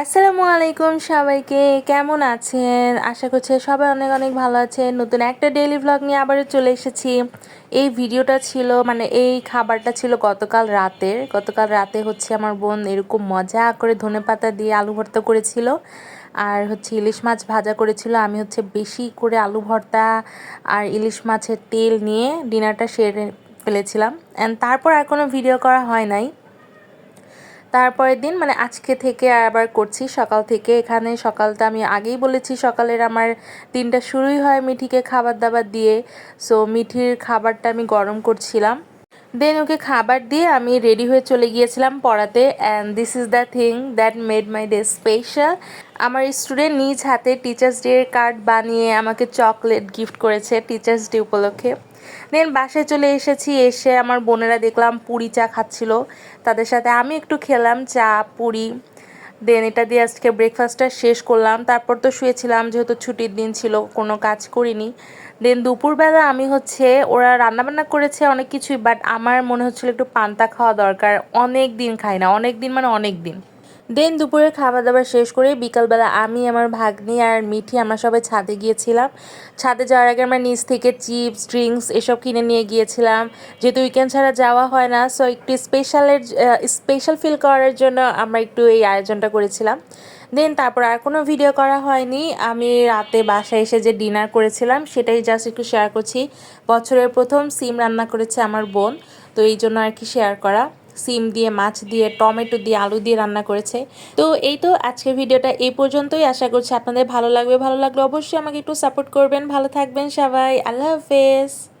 আসসালামু আলাইকুম সবাইকে, কেমন আছেন? আশা করছি সবাই অনেক অনেক ভালো আছেন। নতুন একটা ডেইলি ভ্লগ নিয়ে আবারও চলে এসেছি। এই ভিডিওটা ছিল মানে এই খাবারটা ছিল গতকাল রাতের। গতকাল রাতে হচ্ছে আমার বোন এরকম মজা করে ধনে পাতা দিয়ে আলু ভর্তা করেছিল আর হচ্ছে ইলিশ মাছ ভাজা করেছিল। আমি হচ্ছে বেশি করে আলু ভর্তা আর ইলিশ মাছের তেল নিয়ে ডিনারটা সেরে ফেলেছিলাম। অ্যান্ড তারপর আর কোনো ভিডিও করা হয় নাই। তারপরের দিন মানে আজকে থেকে আবার করছি, সকাল থেকে। এখানে সকালটা আমি আগেই বলেছি, সকালের আমার দিনটা শুরুই হয় মিঠিকে খাবার দাবার দিয়ে। সো মিঠির খাবারটা আমি গরম করছিলাম। দেন ওকে খাবার দিয়ে আমি রেডি হয়ে চলে গিয়েছিলাম পড়াতে। And this is the thing that made my day special আমার স্টুডেন্ট নিজ হাতে টিচার্স ডে কার্ড বানিয়ে আমাকে চকলেট গিফট করেছে টিচার্স ডে উপলক্ষে। দেন বাসায় চলে এসেছি, এসে আমার বোনেরা দেখলাম পুরি চা খাচ্ছিল। তাদের সাথে আমি একটু খেলাম, চা, পুরি। দেন এটা দিয়ে আজকে ব্রেকফাস্টটা শেষ করলাম। তারপর তো শুয়েছিলাম, যেহেতু ছুটির দিন ছিল, কোনো কাজ করিনি। দেন দুপুরবেলা আমি হচ্ছে, ওরা রান্নাবান্না করেছে অনেক কিছুই বাট আমার মনে হচ্ছিল একটু পান্তা খাওয়া দরকার। অনেক দিন খাই না, অনেক দিন মানে অনেক দিন। দেন দুপুরে খাবার দাবার শেষ করে বিকালবেলা আমি, আমার ভাগ্নি আর মিঠি আমরা সবাই ছাদে গিয়েছিলাম। ছাদে যাওয়ার আগে আমরা নিচ থেকে চিপস, ড্রিঙ্কস এসব কিনে নিয়ে গিয়েছিলাম। যেহেতু উইকেন্ড ছাড়া যাওয়া হয় না সো একটু স্পেশালের স্পেশাল ফিল করার জন্য আমরা একটু এই আয়োজনটা করেছিলাম। দেন তারপর আর কোনো ভিডিও করা হয়নি। আমি রাতে বাসায় এসে যে ডিনার করেছিলাম, সেটাই জাস্ট একটু শেয়ার করছি। বছরের প্রথম সিম রান্না করেছে আমার বোন, তো এই জন্য আর কি শেয়ার করা। সিম দিয়ে, মাছ দিয়ে, টমেটো দিয়ে, আলু দিয়ে রান্না করেছে। তো এই তো আজকের ভিডিওটা এই পর্যন্তই। আশা করছি আপনাদের ভালো লাগবে। ভালো লাগলে অবশ্যই আমাকে একটু সাপোর্ট করবেন। ভালো থাকবেন সবাই। আল্লাহ হাফেজ।